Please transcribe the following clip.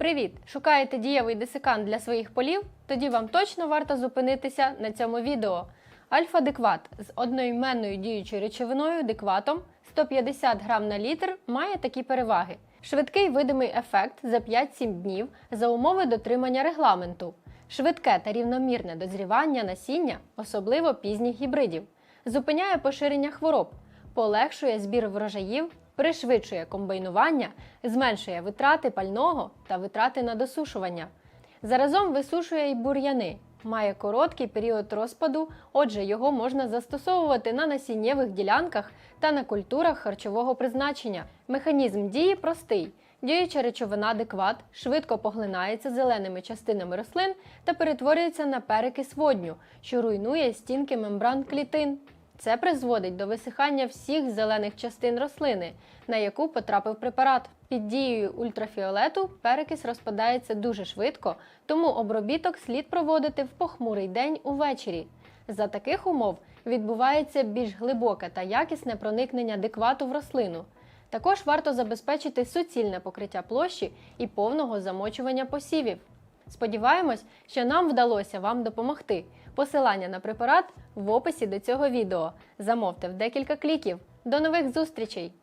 Привіт! Шукаєте дієвий десикант для своїх полів? Тоді вам точно варто зупинитися на цьому відео. Альфа-декват з одноіменною діючою речовиною декватом 150 грам на літр має такі переваги: швидкий видимий ефект за 5-7 днів за умови дотримання регламенту, швидке та рівномірне дозрівання насіння, особливо пізніх гібридів, зупиняє поширення хвороб, полегшує збір врожаїв, пришвидшує комбайнування, зменшує витрати пального та витрати на досушування. Заразом висушує й бур'яни. Має короткий період розпаду, отже, його можна застосовувати на насіннєвих ділянках та на культурах харчового призначення. Механізм дії простий. Діюча речовина адекват швидко поглинається зеленими частинами рослин та перетворюється на перекис водню, що руйнує стінки мембран клітин. Це призводить до висихання всіх зелених частин рослини, на яку потрапив препарат. Під дією ультрафіолету перекис розпадається дуже швидко, тому обробіток слід проводити в похмурий день увечері. За таких умов відбувається більш глибоке та якісне проникнення деквату в рослину. Також варто забезпечити суцільне покриття площі і повного замочування посівів. Сподіваємось, що нам вдалося вам допомогти. Посилання на препарат в описі до цього відео. Замовте в декілька кліків. До нових зустрічей!